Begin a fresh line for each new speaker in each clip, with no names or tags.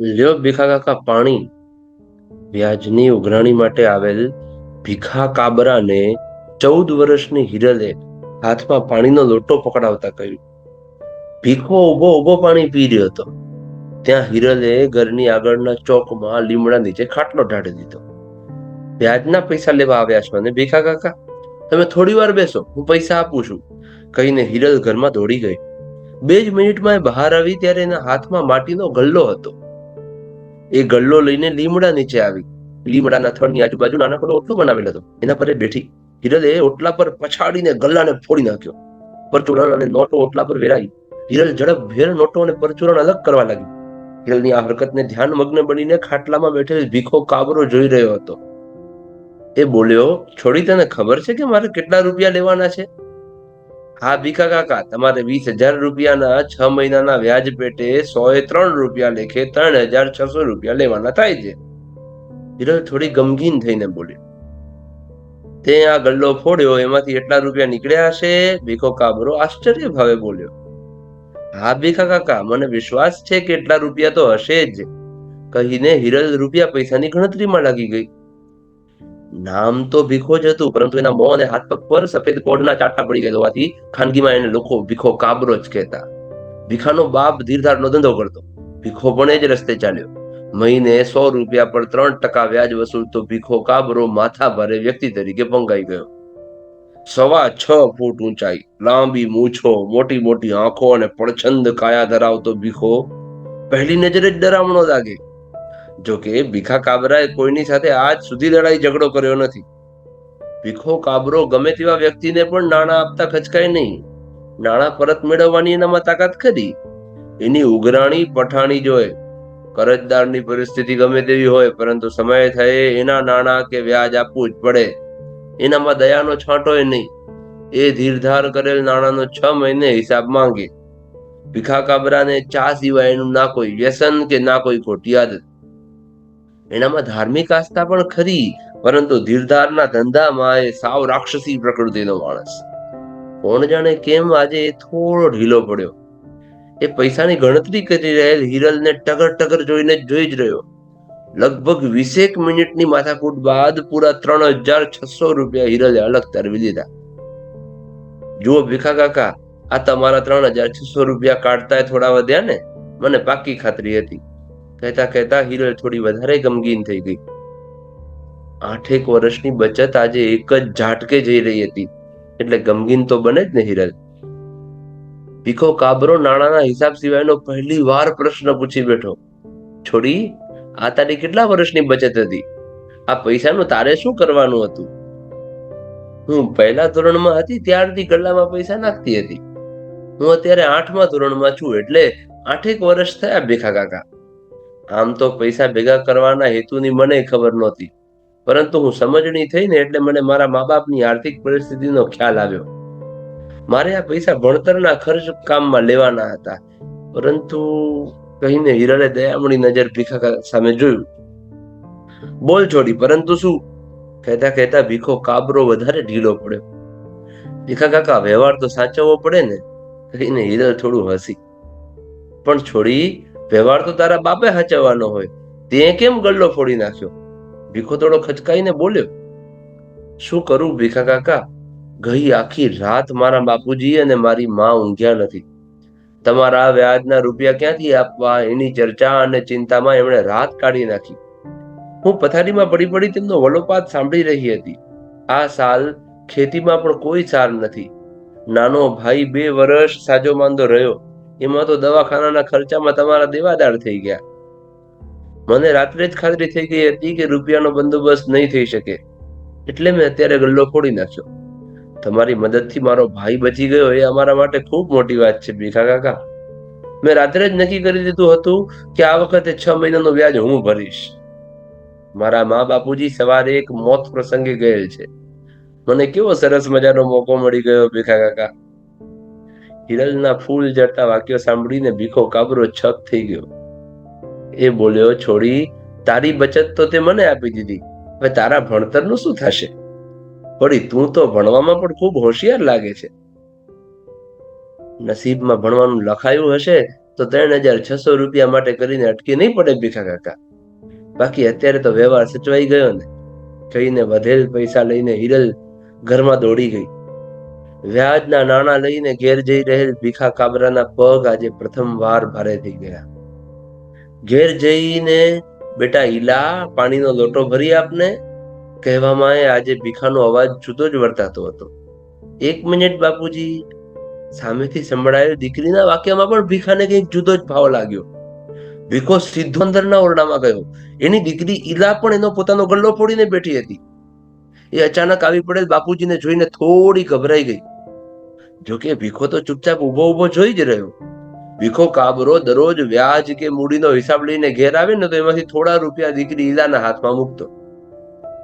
લ્યો ભીખા કાકા પાણી વ્યાજની ઉઘરાણી માટે આવેલ ભીખા કાબરાને ચૌદ વર્ષની હિરલે હાથમાં પાણીનો લોટો પકડાવતા કહ્યું. ભીખો ઊભો ઊભો પાણી પી રહ્યો હતો. ત્યાં હિરલે ઘરની આગળના ચોકમાં લીમડા નીચે ખાટલો ઢાળી દીધો. વ્યાજના પૈસા લેવા આવ્યા છો અને ભીખા કાકા તમે થોડી વાર બેસો, હું પૈસા આપું છું. કહીને હિરલ ઘરમાં દોડી ગઈ. બે જ મિનિટમાં એ બહાર આવી ત્યારે એના હાથમાં માટીનો ગલ્લો હતો. એ ગલ્લો લઈને લીમડા નીચે આવી. લીમડાના થડની આજુબાજુ નાનકડો ઓટલો બનાવેલો હતો. એના પર બેઠી હિરલે ઓટલા પર પછાડીને ગલ્લાને ફોડી નાખ્યો. પરચુરણ અને નોટો ઓટલા પર વેરાઈ. હિરલ ઝડપભેર નોટો અને પરચુરણ અલગ કરવા લાગી. હિરલની આ હરકતને ધ્યાન મગ્ન બનીને ખાટલામાં બેઠેલ ભીખો કાબરો જોઈ રહ્યો હતો. એ બોલ્યો, છોડી તને ખબર છે કે મારે કેટલા રૂપિયા લેવાના છે? હા, ભીખા કાકા, તમારે વીસ હજાર રૂપિયાના છ મહિનાના વ્યાજ પેટે સો એ ત્રણ રૂપિયા લેખે ત્રણ હજાર છસો રૂપિયા લેવાના થાય છે. હિરલ થોડી ગમગીન થઈને બોલ્યો. તે આ ગલ્લો ફોડ્યો, એમાંથી એટલા રૂપિયા નીકળ્યા હશે, ભીખો કાબરો આશ્ચર્ય ભાવે બોલ્યો. હા, ભીખા કાકા, મને વિશ્વાસ છે કે એટલા રૂપિયા તો હશે જ. કહીને હિરલ રૂપિયા પૈસાની ગણતરીમાં લાગી ગઈ. નામ તો ભીખો જ હતું, પરંતુ એના મોં અને હાથ પગ પર સફેદ કોડના ચાટા પડી ગયા હોવાથી ખાનગીમાં એને લોકો ભીખો કાબરો જ કહેતા. ભીખાનો બાપ ધીરધારનો ધંધો કરતો. ભીખો પણ એ જ રસ્તે ચાલ્યો. મહિને સો રૂપિયા પર ત્રણ ટકા વ્યાજ વસૂલતો ભીખો કાબરો માથા ભારે વ્યક્તિ તરીકે પંગાઈ ગયો. સવા છ ફૂટ ઊંચાઈ, લાંબી મૂછો, મોટી મોટી આંખો અને પડછંદ કાયા ધરાવતો ભીખો પહેલી નજરે જ ડરામણો લાગે જોકે ભીખા કાબરાએ કોઈની સાથે આજ સુધી લડાઈ ઝઘડો કર્યો નથી. ભીખો કાબરો ગમે તેવા વ્યક્તિને પણ નાણાં આપતા ખચકાય નહીં. નાણાં પરત મેળવવાની એનામાં તાકાત ખરી? એની ઉઘરાણી પઠાણી જોઈ કરજદારની પરિસ્થિતિ ગમે તેવી હોય, પરંતુ સમય થયે એના નાણાં કે વ્યાજ આપવું જ પડે. એનામાં દયાનો છાંટોય નહીં. એ ધીરધાર કરેલ નાણાંનો છ મહિને હિસાબ માંગે. ભીખા કાબરાને ચા સિવાય એનું ના કોઈ વ્યસન કે ના કોઈ ખોટી આદત. એનામાં ધાર્મિક આસ્થા પણ ખરી, પરંતુ ધીરધારના ધંધામાં એ સાવ રાક્ષસી પ્રકૃતિનો માણસ. કોણ જાણે કેમ આજે એ થોડો ઢીલો પડ્યો. એ પૈસાની ગણતરી કરી રહેલ હિરલને ટગર ટગર જોઈને જોઈ જ રહ્યો. લગભગ વીસેક મિનિટની માથાકૂટ બાદ પૂરા ત્રણ હજાર છસો રૂપિયા હિરલે અલગ તરવી લીધા જુઓ ભીખા કાકા, આ તમારા ત્રણ હજાર છસો રૂપિયા કાઢતા થોડા વધ્યા ને? મને પાકી ખાતરી હતી. કહેતા કહેતા હિરલ થોડી વધારે ગમગીન થઈ ગઈ. આઠેક વર્ષની બચત આજે એક જ ઝાટકે જઈ રહી હતી. એટલે ગમગીન તો બને જ ને હિરલ. ભીખો કાબરો નાણાના હિસાબ સિવાયનો પહેલી વાર પ્રશ્ન પૂછી બેઠો. છોડી, આ તારી કેટલા વર્ષની બચત હતી? આ પૈસાનું તારે શું કરવાનું હતું? હું પહેલા ધોરણમાં હતી, ત્યારથી ગલ્લામાં પૈસા નાખતી હતી. હું અત્યારે આઠમા ધોરણમાં છું, એટલે આઠેક વર્ષ થયા ભીખા કાકા. આમ તો પૈસા ભેગા કરવાના હેતુની મને ખબર નહોતી. પરંતુ હું સમજણી થઈને એટલે મને મારા મા બાપની આર્થિક પરિસ્થિતિનો ખ્યાલ આવ્યો. મારે આ પૈસા ભણતરના ખર્ચ કામમાં લેવાના હતા. પરંતુ કહીને હિરણે દયામણી નજર ભીખા સામે જોયું. બોલ છોડી, પરંતુ શું? કહેતા કહેતા ભીખો કાબરો વધારે ઢીલો પડ્યો. ભીખા કાકા, વ્યવહાર તો સાચવવો પડે ને? કહીને હિરલ થોડું હસી. પણ છોડી વ્યવહાર તો તારા બાપે સાચવવાનો હોય. તે કેમ ગલ્લો ફોડી નાખ્યો? ભીખો થોડો ખચકાઈને બોલ્યો, શું કરું ભીખા કાકા? ગઈ આખી રાત મારા બાપુજી અને મારી માં ઊંઘ્યા નથી. તમારા વ્યાજના રૂપિયા ક્યાંથી આપવા? એની ચર્ચા અને ચિંતામાં એમણે રાત કાઢી નાખી. હું પથારીમાં પડી પડી તેમનો વલોપાત સાંભળી રહી હતી. આ સાલ ખેતીમાં પણ કોઈ સાર નથી. નાનો ભાઈ બે વર્ષ સાજો માંદો રહ્યો. એમાં તો દવાખાનાના ખર્ચામાં તમારા દેવાદાર થઈ ગયા. મને રાત્રે જ ખાતરી થઈ ગઈ હતી કે રૂપિયાનો બંદોબસ્ત નહીં થઈ શકે. એટલે મેં અત્યારે ગલ્લો ફોડી નાખ્યો. તમારી મદદથી મારો ભાઈ બચી ગયો એ અમારા માટે ખૂબ મોટી વાત છે, ભીખા કાકા. મેં રાત્રે જ નક્કી કરી દીધું હતું કે આ વખતે છ મહિનાનો વ્યાજ હું ભરીશ. મારા મા બાપુજી સવારે એક મોત પ્રસંગે ગયેલ છે. મને કેવો સરસ મજાનો મોકો મળી ગયો, ભીખા કાકા. હિરલના ફૂલ જડતા વાક્યો સાંભળીને ભીખો કાબરો છક થઈ ગયો. એ બોલ્યો, છોડી, તારી બચત તો તે મને આપી દીધી. હવે તારા ભણતરનું શું થશે? વળી તું તો ભણવામાં પણ ખૂબ હોશિયાર લાગે છે. નસીબમાં ભણવાનું લખાયું હશે તો ત્રણ હજાર છસો રૂપિયા માટે કરીને અટકી નહીં પડે ભીખા કાકા. બાકી અત્યારે તો વ્યવહાર સચવાઈ ગયો ને. કહીને વધેલ પૈસા લઈને હિરલ ઘરમાં દોડી ગઈ. વ્યાજના નાણાં લઈને ઘેર જઈ રહેલ ભીખા કાબરાના પગ આજે પ્રથમ વાર ભારે થઈ ગયા. ઘેર જઈને, બેટા, ઈલા, પાણીનો લોટો ભરી આપને. કહેવામાં આજે ભીખાનો અવાજ જુદો જ વર્તાતો હતો. એક મિનિટ બાપુજી, સામેથી સંભળાયેલ દીકરીના વાક્યમાં પણ ભીખાને કંઈક જુદો જ ભાવ લાગ્યો. ભીખો સીધો અંદરના ઓરડામાં ગયો. એની દીકરી ઈલા પણ એનો પોતાનો ગલ્લો ફોડીને બેઠી હતી. એ અચાનક આવી પડેલ બાપુજીને જોઈને થોડી ગભરાઈ ગઈ. જોકે ભીખો તો ચૂપચાપ ઊભો ઊભો જોઈ જ રહ્યો. ભીખો કાબરો દરરોજ વ્યાજ કે મૂડીનો હિસાબ લઈને ઘેર આવે ને તો એમાંથી થોડા રૂપિયા દીકરી ઈલાના હાથમાં મૂકતો.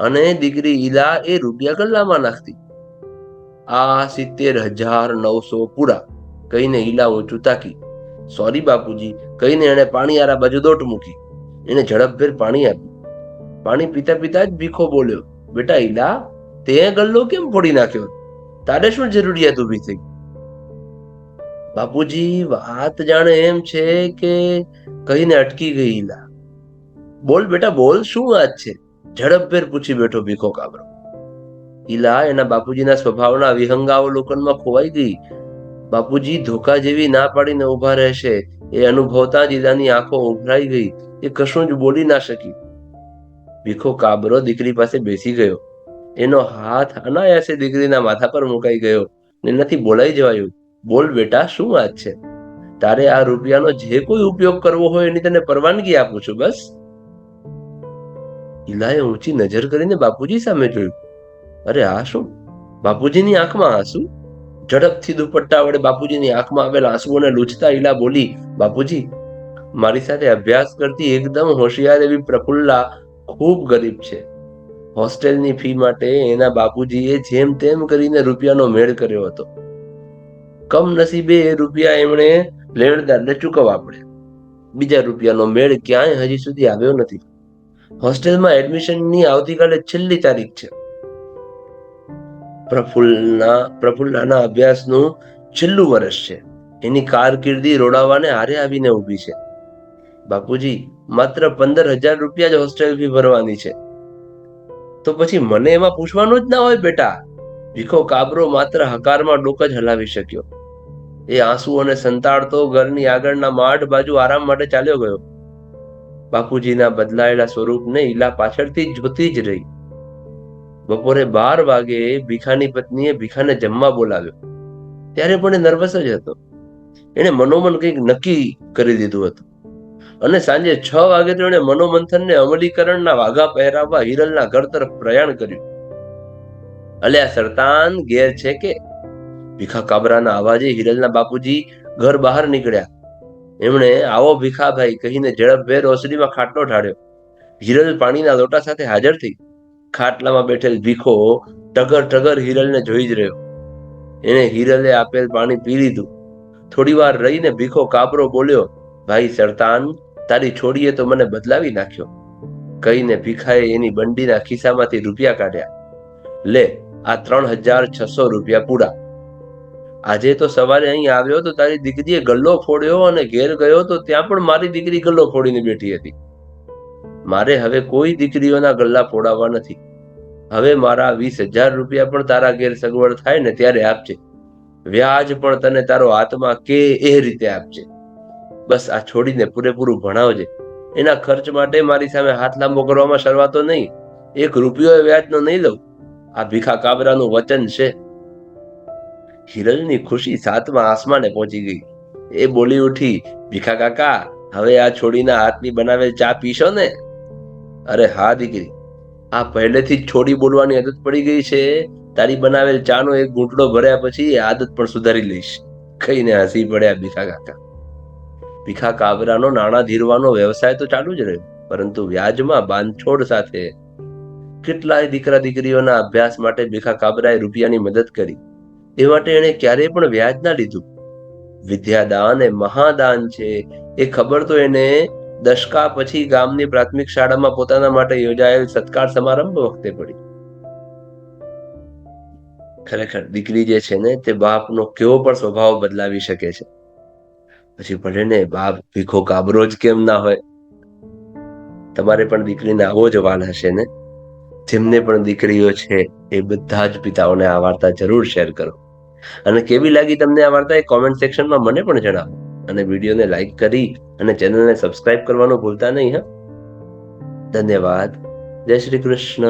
અને દીકરી ઈલા એ રૂપિયા ગલ્લામાં નાખતી. આ સિત્તેર હજાર નવસો પૂરા કહીને ઈલા ઊંચું તાકી. સોરી બાપુજી, કહીને એણે પાણી આરા બાજુ દોટ મૂકી. એને ઝડપભેર પાણી આપ્યું. પાણી પીતા પીતા જ ભીખો બોલ્યો, બેટા ઈલા, તે ગલ્લો કેમ ફોડી નાખ્યો? તારે શું જરૂરિયાત ઊભી થઈ? બાપુજી, વાત જાણે એમ છે કે કહીને અટકી ગઈ ઈલા બોલ બેટા, બોલ, શું વાત છે? ઝડપભેર પૂછી બેઠો ભીખો કાબરો. ઈલા, એના બાપુજીના સ્વભાવના વિહંગાવલોકનમાં ખોવાઈ ગઈ. બાપુજી ધોકા જેવી ના પાડીને ઊભા રહેશે. એ અનુભવતા જ ઈલાની આંખો ઉભરાઈ ગઈ. એ કશું જ બોલી ના શકી. ભીખો કાબરો દીકરી પાસે બેસી ગયો. એનો હાથ અનાયાસે દીકરીના માથા પર મુકાઈ ગયો ને નથી બોલાઈ જવાયું, બોલ બેટા, શું વાત છે? તારે આ રૂપિયાનો જે કોઈ ઉપયોગ કરવો હોય એની તને પરવાનગી આપું છું, બસ. ઈલાએ ઊંચી નજર કરીને બાપુજી સામે જોયું. અરે, આ શું? બાપુજીની આંખમાં આંસુ? ઝડપથી દુપટ્ટા વડે બાપુજીની આંખમાં આવેલા આંસુઓને લૂછતા ઈલા બોલી, બાપુજી, મારી સાથે અભ્યાસ કરતી એકદમ હોશિયાર એવી પ્રફુલ્લા ખૂબ ગરીબ છે. હોસ્ટેલની ફી માટે એના બાપુજીએ જેમ તેમ કરીને રૂપિયાનો મેળ કર્યો હતો. કમનસીબે એ રૂપિયા એમણે લેણદારને ચૂકવવા પડે બીજા રૂપિયાનો મેળ ક્યાંય હજી સુધી આવ્યો નથી. હોસ્ટેલમાં એડમિશનની આવતીકાલે છેલ્લી તારીખ છે. પ્રફુલ્લના પ્રફુલ્લાના અભ્યાસનું છેલ્લું વર્ષ છે. એની કારકિર્દી રોડાવાને હારે આવીને ઊભી છે. બાપુજી, માત્ર પંદર હજાર રૂપિયા જ હોસ્ટેલ ફી ભરવાની છે. તો પછી મને એમાં પૂછવાનું જ ના હોય બેટા. ભીખો કાબરો માત્ર હકારમાં ડોક જ હલાવી શક્યો. એ આંસુ અને સંતાડતો ઘરની આગળના માઠ બાજુ આરામ માટે ચાલ્યો ગયો. બાપુજીના બદલાયેલા સ્વરૂપને ઈલા પાછળથી જોતી જ રહી. બપોરે બાર વાગે ભીખાની પત્નીએ ભીખાને જમવા બોલાવ્યો. ત્યારે પણ એ નર્વસ જ હતો. એણે મનોમન કંઈક નક્કી કરી દીધું હતું. અને સાંજે છ વાગે તો એણે મનોમંથનને અમલીકરણના વાઘા પહેરાવવા હિરલના ઘર તરફ પ્રયાણ કર્યું. અલ્યા સરતાન, ઘેર છે કે? ભીખા કાબરાના અવાજે હિરલના બાપુજી ઘર બહાર નીકળ્યા. એમણે, આવો ભીખાભાઈ કહીને ઝડપભેર ઓસરીમાં ખાટલો ઢાળ્યો. હિરલ પાણીના લોટા સાથે હાજર થઈ. ખાટલામાં બેઠેલ ભીખો ટગર ટગર હિરલને જોઈ જ રહ્યો. એને હિરલે આપેલ પાણી પી લીધું. થોડી વાર રહીને ભીખો કાબરો બોલ્યો, ભાઈ સરતાન તારી છોડીએ તો મને બદલાવી નાખ્યો. કહીને ભીખાએ એની બંડીના ખિસ્સામાંથી રૂપિયા કાઢ્યા. લે, આ ત્રણ હજાર છસો રૂપિયા પૂરા. આજે તો સવારે અહીં આવ્યો તો તારી દીકરીએ ગલ્લો ફોડ્યો અને ઘેર ગયો તો ત્યાં પણ મારી દીકરી ગલ્લો ફોડીને બેઠી હતી. મારે હવે કોઈ દીકરીઓના ગલ્લા ફોડાવવા નથી. હવે મારા વીસ હજાર રૂપિયા પણ તારા ઘેર સગવડ થાય ને ત્યારે આપજે. વ્યાજ પણ તને તારો હાથમાં કે એ રીતે આપજે. બસ આ છોડીને પૂરેપૂરું ભણાવજે. એના ખર્ચ માટે મારી સામે હાથ લાંબો કરવામાં શરવાતો નહીં. એક રૂપિયો વ્યાજનો નહીં લઉં. આ ભીખા કાબરાનું વચન છે. હિરલની ખુશી સાતમા આસમાને પહોંચી ગઈ. એ બોલી ઉઠી, ભીખા કાકા, હવે આ છોડીના હાથની બનાવેલ ચા પીશો ને? અરે હા, દીકરી. આ પહેલેથી જ છોડી બોલવાની આદત પડી ગઈ છે. તારી બનાવેલ ચાનો એક ઘૂંટડો ભર્યા પછી એ આદત પણ સુધારી લઈશ. કહીને હસી પડ્યા ભીખા કાકા. ભીખા કાબરાનો, નાણાં ધીરવાનો વ્યવસાય તો ચાલુ જ રહ્યો. પરંતુ વ્યાજમાં બાંધછોડ સાથે કેટલાય દીકરા દીકરીઓના અભ્યાસ માટે ભીખા કાબરાએ રૂપિયાની મદદ કરી. એ માટે એણે ક્યારેય પણ વ્યાજ ના લીધું. વિદ્યાદાન એ મહાદાન છે. એ ખબર તો એને દશકા પછી ગામની પ્રાથમિક શાળામાં પોતાના માટે યોજાયેલ સત્કાર સમારંભ વખતે પડી. ખરેખર દીકરી જે છે ને, તે બાપનો કેવો પણ સ્વભાવ બદલાવી શકે છે. પછી ભલે ને બાપ ભીખો કાબરો જ કેમ ના હોય? તમારે પણ દીકરીને આવો જ વાલ હશે ને? જેમને પણ દીકરીઓ છે, એ બધા જ પિતાઓને આ વાર્તા જરૂર શેર કરો. અને કેવી લાગી તમને આ વાર્તા એ કોમેન્ટ સેક્શનમાં મને પણ જણાવો. અને વિડીયોને લાઈક કરી અને ચેનલને સબસ્ક્રાઇબ કરવાનું ભૂલતા નહીં, હા? ધન્યવાદ. જય શ્રી કૃષ્ણ.